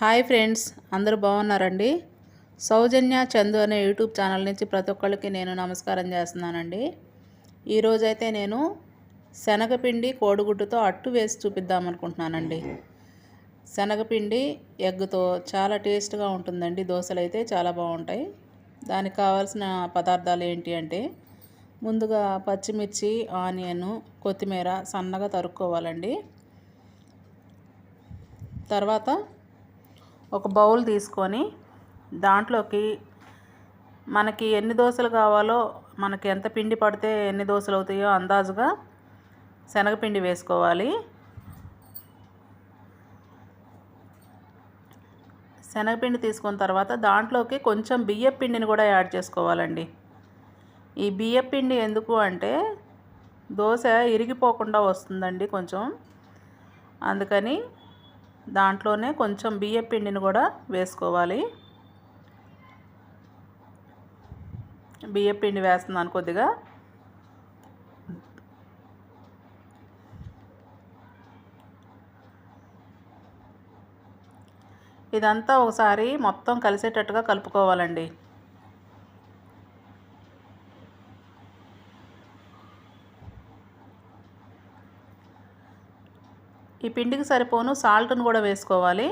Hi friends అందరూ బాగున్నారండి? సౌజన్య చందు అనే యూట్యూబ్ ఛానల్ నుంచి ప్రతి ఒక్కళ్ళకి నేను నమస్కారం చేస్తున్నానండి. ఈరోజైతే నేను శనగపిండి కోడిగుడ్డుతో అట్టు వేసి చూపిద్దాం అనుకుంటున్నానండి. శనగపిండి ఎగ్గుతో చాలా టేస్ట్గా ఉంటుందండి. దోశలు అయితే చాలా బాగుంటాయి. దానికి కావాల్సిన పదార్థాలు ఏంటి అంటే ముందుగా పచ్చిమిర్చి ఆనియన్ కొత్తిమీర సన్నగా తరుక్కోవాలండి. తర్వాత ఒక బౌల్ తీసుకొని దాంట్లోకి మనకి ఎన్ని దోశలు కావాలో మనకి ఎంత పిండి పడితే ఎన్ని దోశలు అవుతాయో అందాజుగా శనగపిండి వేసుకోవాలి. శనగపిండి తీసుకున్న తర్వాత దాంట్లోకి కొంచెం బియ్యం పిండిని కూడా యాడ్ చేసుకోవాలండి. ఈ బియ్యం పిండి ఎందుకు అంటే దోశ ఇరిగిపోకుండా వస్తుందండి కొంచెం. అందుకని దాంట్లోనే కొంచెం బియ్య పిండిని కూడా వేసుకోవాలి. బియ్య పిండి వేస్తున్నాను కొద్దిగా. ఇదంతా ఒకసారి మొత్తం కలిసేటట్టుగా కలుపుకోవాలండి. ఈ పిండికి సరిపోను సాల్ట్ను కూడా వేసుకోవాలి.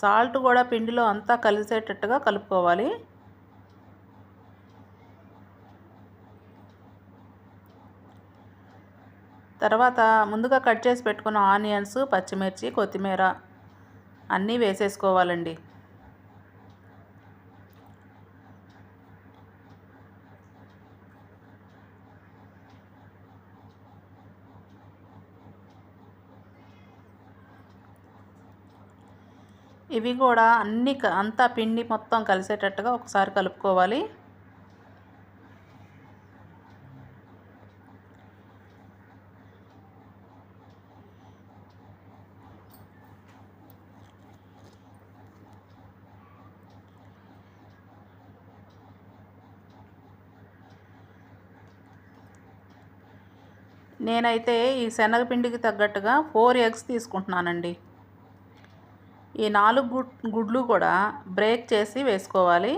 సాల్ట్ కూడా పిండిలో అంతా కలిసేటట్టుగా కలుపుకోవాలి. తర్వాత ముందుగా కట్ చేసి పెట్టుకున్న ఆనియన్స్ పచ్చిమిర్చి కొత్తిమీర అన్నీ వేసేసుకోవాలండి. ఇవి కూడా అన్ని అంతా పిండి మొత్తం కలిసేటట్టుగా ఒకసారి కలుపుకోవాలి. నేనైతే ఈ శనగపిండికి తగ్గట్టుగా ఫోర్ ఎగ్స్ తీసుకుంటున్నానండి. ఈ నాలుగు గుడ్లు కూడా బ్రేక్ చేసి వేసుకోవాలి.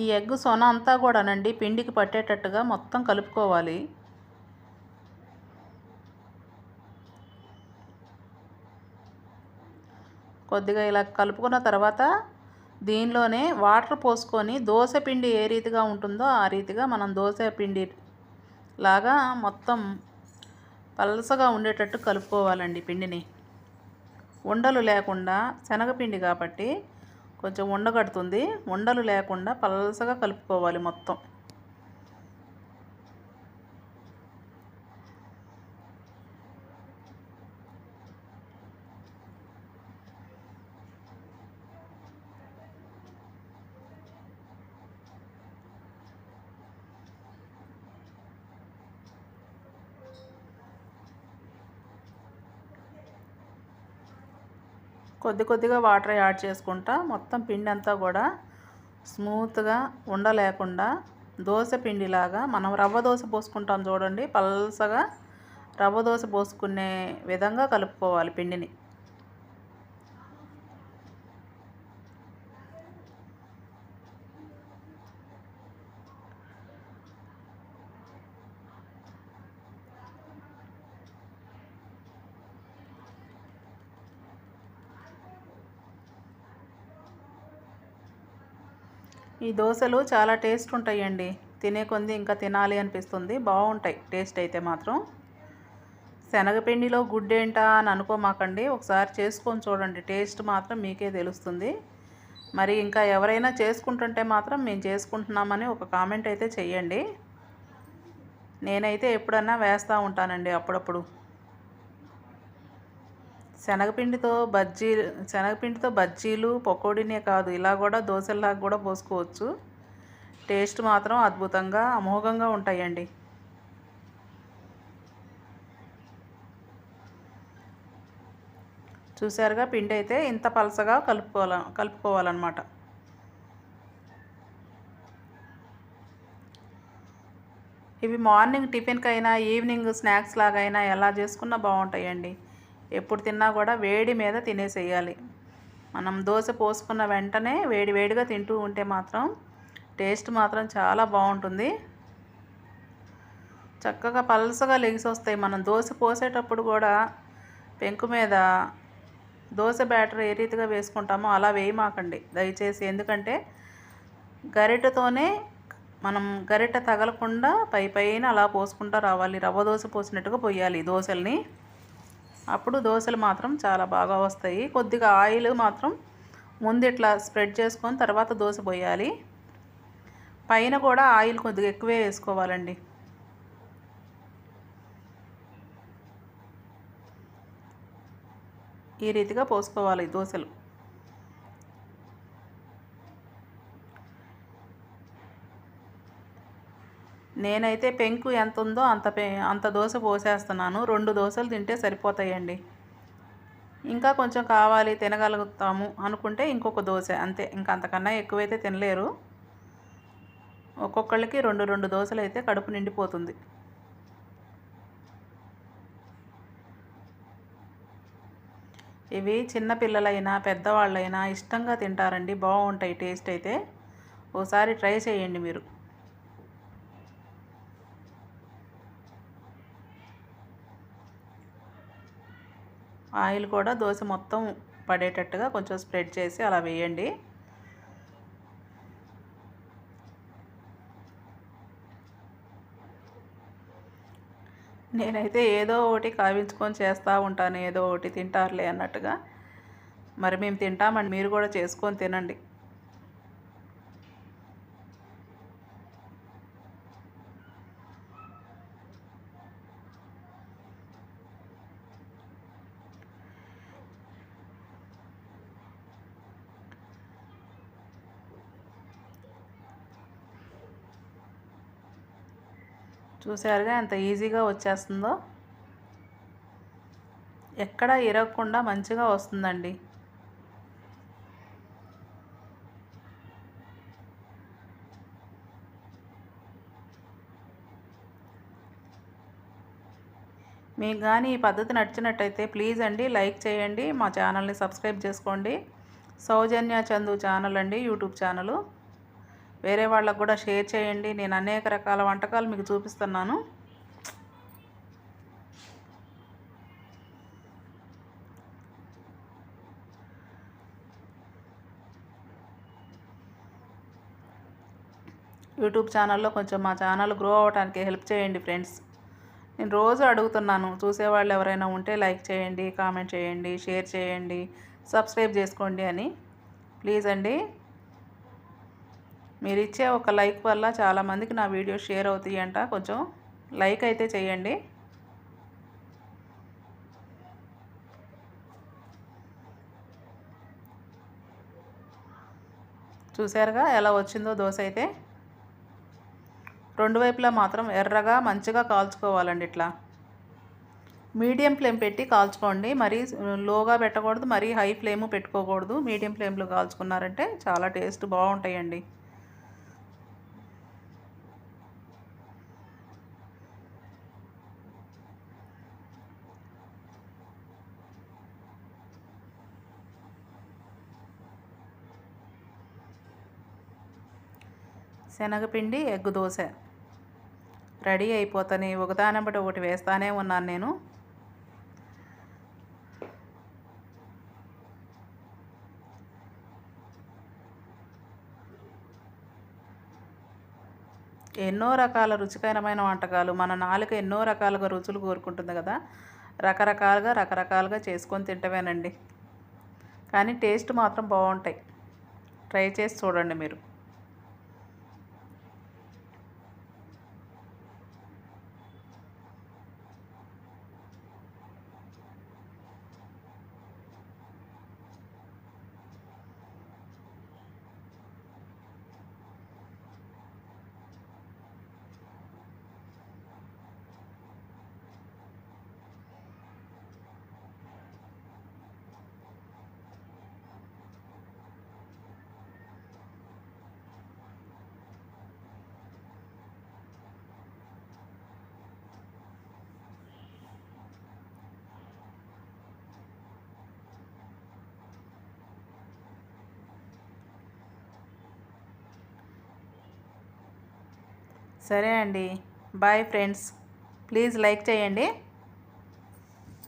ఈ ఎగ్ సొన అంతా కూడానండి పిండికి పట్టేటట్టుగా మొత్తం కలుపుకోవాలి. కొద్దిగా ఇలా కలుపుకున్న తర్వాత దీనిలోనే వాటర్ పోసుకొని దోశ పిండి ఏ రీతిగా ఉంటుందో ఆ రీతిగా మనం దోశ పిండి లాగా మొత్తం పలసగా ఉండేటట్టు కలుపుకోవాలండి పిండిని. ఉండలు లేకుండా శనగపిండి కాబట్టి కొంచెం ఉండగడుతుంది. ఉండలు లేకుండా పలసగా కలుపుకోవాలి మొత్తం. కొద్ది కొద్దిగా వాటర్ యాడ్ చేసుకుంటా. మొత్తం పిండి అంతా కూడా స్మూత్గా ఉండలేకుండా దోశ పిండిలాగా మనం రవ్వ దోశ పోసుకుంటాం చూడండి పల్సగా రవ్వ దోశ పోసుకునే విధంగా కలుపుకోవాలి పిండిని. ఈ దోశలు చాలా టేస్ట్ ఉంటాయండి. తినే కొంది ఇంకా తినాలి అనిపిస్తుంది. బాగుంటాయి. టేస్ట్ అయితే మాత్రం. శనగపిండిలో గుడ్డు ఏంటా అని అనుకోమాకండి. ఒకసారి చేసుకొని చూడండి. టేస్ట్ మాత్రం మీకే తెలుస్తుంది. మరి ఇంకా ఎవరైనా చేసుకుంటుంటే మాత్రం మేము చేసుకుంటున్నామని ఒక కామెంట్ అయితే చెయ్యండి. నేనైతే ఎప్పుడన్నా వేస్తూ ఉంటానండి అప్పుడప్పుడు. శనగపిండితో బజ్జీలు శనగపిండితో బజ్జీలు పకోడీనే కాదు ఇలా కూడా దోశల్లాగా కూడా పోసుకోవచ్చు. టేస్ట్ మాత్రం అద్భుతంగా అమోఘంగా ఉంటాయండి. చూసారుగా పిండి అయితే ఇంత పలసగా కలుపుకోవాల కలుపుకోవాలన్నమాట. ఇవి మార్నింగ్ టిఫిన్కి అయినా ఈవినింగ్ స్నాక్స్ లాగా అయినా ఎలా చేసుకున్నా బాగుంటాయండి. ఎప్పుడు తిన్నా కూడా వేడి మీద తినేసేయాలి. మనం దోశ పోసుకున్న వెంటనే వేడి వేడిగా తింటూ ఉంటే మాత్రం టేస్ట్ మాత్రం చాలా బాగుంటుంది. చక్కగా పలసగా లెగిసి వస్తాయి. మనం దోశ పోసేటప్పుడు కూడా పెంకు మీద దోశ బ్యాటర్ ఏ రీతిగా వేసుకుంటామో అలా వేయమాకండి. దయచేసి ఎందుకంటే గరిటతోనే మనం గరిట తగలకుండా పై పైన అలా పోసుకుంటూ రావాలి. రవ్వ దోశ పోసినట్టుగా పోయాలి దోశల్ని. అప్పుడు దోశలు మాత్రం చాలా బాగా వస్తాయి. కొద్దిగా ఆయిల్ మాత్రం ముందు ఇట్లా స్ప్రెడ్ చేసుకొని తర్వాత దోశ పోయాలి. పైన కూడా ఆయిల్ కొద్దిగా ఎక్కువే వేసుకోవాలండి. ఈ రీతిగా పోసుకోవాలి దోశలు. నేనైతే పెంకు ఎంత ఉందో అంత పె అంత దోశ పోసేస్తున్నాను. రెండు దోశలు తింటే సరిపోతాయండి. ఇంకా కొంచెం కావాలి తినగలుగుతాము అనుకుంటే ఇంకొక దోశ అంతే. ఇంకా అంతకన్నా ఎక్కువైతే తినలేరు. ఒక్కొక్కళ్ళకి రెండు రెండు దోశలు అయితే కడుపు నిండిపోతుంది. ఇవి చిన్నపిల్లలైనా పెద్దవాళ్ళైనా ఇష్టంగా తింటారండి. బాగుంటాయి టేస్ట్ అయితే. ఓసారి ట్రై చేయండి మీరు. ఆయిల్ కూడా దోశ మొత్తం పడేటట్టుగా కొంచెం స్ప్రెడ్ చేసి అలా వేయండి. నేనైతే ఏదో ఒకటి కావించుకొని చేస్తూ ఉంటాను ఏదో ఒకటి తింటారులే అన్నట్టుగా. మరి మేము తింటామండి మీరు కూడా చేసుకొని తినండి. చూసారుగా ఎంత ఈజీగా వచ్చేస్తుందో. ఎక్కడ ఇరగకుండా మంచిగా వస్తుందండి. మీకు కానీ ఈ పద్ధతి నచ్చినట్టయితే ప్లీజ్ అండి లైక్ చేయండి మా ఛానల్ని సబ్స్క్రైబ్ చేసుకోండి. సౌజన్య చందు ఛానల్ అండి యూట్యూబ్ ఛానలు. వేరే వాళ్ళకు కూడా షేర్ చేయండి. నేను అనేక రకాల వంటకాలు మీకు చూపిస్తున్నాను. యూట్యూబ్ ఛానల్లో కొంచెం మా ఛానల్ గ్రో అవ్వడానికి హెల్ప్ చేయండి ఫ్రెండ్స్. నేను రోజు అడుగుతున్నాను. చూసేవాళ్ళు ఎవరైనా ఉంటే లైక్ చేయండి కామెంట్ చేయండి షేర్ చేయండి సబ్స్క్రైబ్ చేసుకోండి అని. ప్లీజ్ అండి. మీరు ఇచ్చే ఒక లైక్ వల్ల చాలామందికి నా వీడియో షేర్ అవుతాయి అంట. కొంచెం లైక్ అయితే చేయండి. చూసారుగా ఎలా వచ్చిందో దోశ అయితే? రెండు వైపులా మాత్రం ఎర్రగా మంచిగా కాల్చుకోవాలండి ఇట్లా. మీడియం ఫ్లేమ్ పెట్టి కాల్చుకోండి. మరీ లోగా పెట్టకూడదు మరీ హై ఫ్లేమ్ పెట్టుకోకూడదు. మీడియం ఫ్లేమ్లో కాల్చుకున్నారంటే చాలా టేస్ట్ బాగుంటాయండి. శనగపిండి ఎగ్ దోశ. రెడీ అయిపోతాను. ఒకదానబట్టి ఒకటి వేస్తానే ఉన్నాను నేను. ఎన్నో రకాల రుచికరమైన వంటకాలు. మన నాలుక ఎన్నో రకాలుగా రుచులు కోరుకుంటుంది కదా. రకరకాలుగా రకరకాలుగా చేసుకొని తింటవేనండి కానీ టేస్ట్ మాత్రం బాగుంటాయి. ట్రై చేసి చూడండి మీరు. సరే అండి. Bye friends. ప్లీజ్ లైక్ చేయండి.